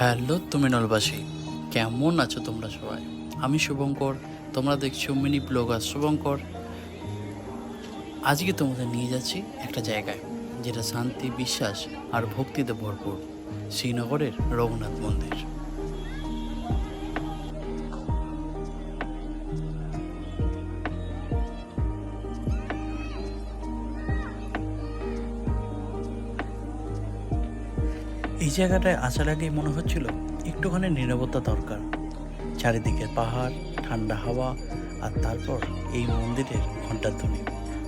Hello, তুমি নলবাসী। কেমন আছো তোমরা সবাই? আমি শুভঙ্কর, তোমরা দেখছ মিনি ব্লগার শুভঙ্কর। আজকে তোমাদের নিয়ে যাচ্ছি একটা জায়গায়, যেটা শান্তি, বিশ্বাস আর ভক্তিতে ভরপুর, শ্রীনগরের রঘুনাথ মন্দির। এই জায়গাটায় আসার আগেই মনে হচ্ছিল একটুখানি নিরাপত্তা দরকার। চারিদিকে পাহাড়, ঠান্ডা হাওয়া আর তারপর এই মন্দিরের ঘণ্টার ধ্বনি।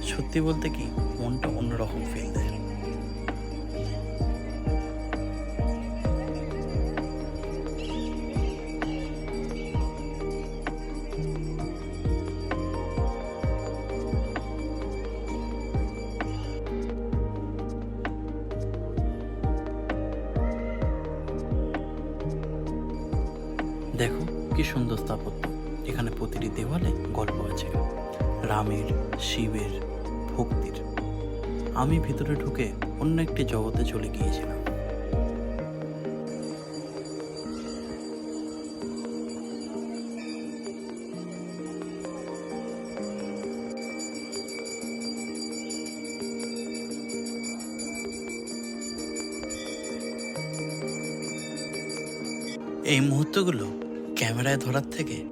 সত্যি বলতে কি, মনটা অন্যরকম ফিল দেয়। দেখো কি সুন্দর স্থাপত্য। এখানে প্রতিটি দেওয়ালে গল্প আছে। রামের, শিবের, ভক্তির। আমি ভিতরে ঢুকে অন্য একটি জগতে চলে গিয়েছিলাম। এই মুহূর্তগুলো ক্যামেরায় ধরার থেকে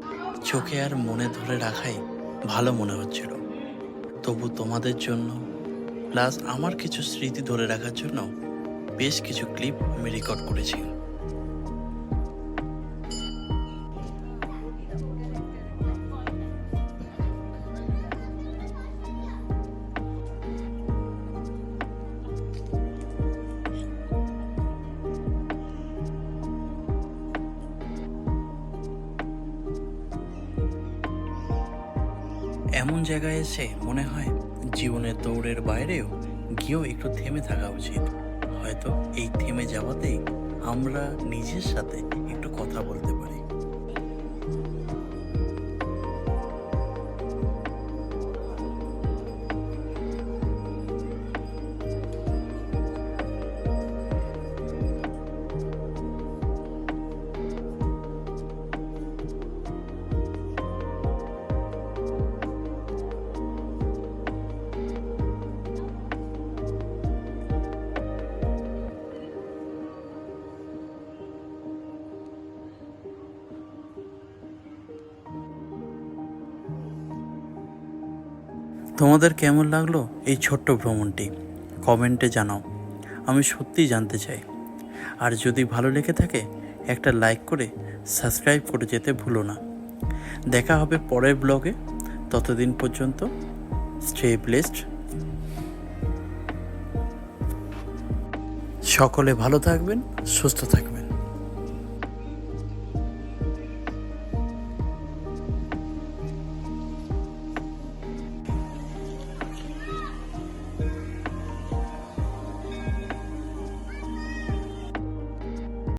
চোখে আর মনে ধরে রাখাই ভালো মনে হচ্ছিল। তবু তোমাদের জন্য, প্লাস আমার কিছু স্মৃতি ধরে রাখার জন্য বেশ কিছু ক্লিপ আমি রেকর্ড করেছি। এমন জায়গায় এসে মনে হয় জীবনের দৌড়ের বাইরেও গিয়েও একটু থেমে থাকা উচিত। হয়তো এই থেমে যাওয়াতেই আমরা নিজের সাথে একটু কথা বলতে পারি। তোমাদের কেমন লাগল এই ছোট্ট ভ্রমণটি? কমেন্টে জানাও। আমি সত্যিই জানতে চাই। আর যদি ভালো লেগে থাকে, একটা লাইক করে সাবস্ক্রাইব করে যেতে ভুলো না। দেখা হবে পরের ব্লগে। ততদিন পর্যন্ত স্টে ব্লেসড সকলে ভালো থাকবেন, সুস্থ থাকবেন।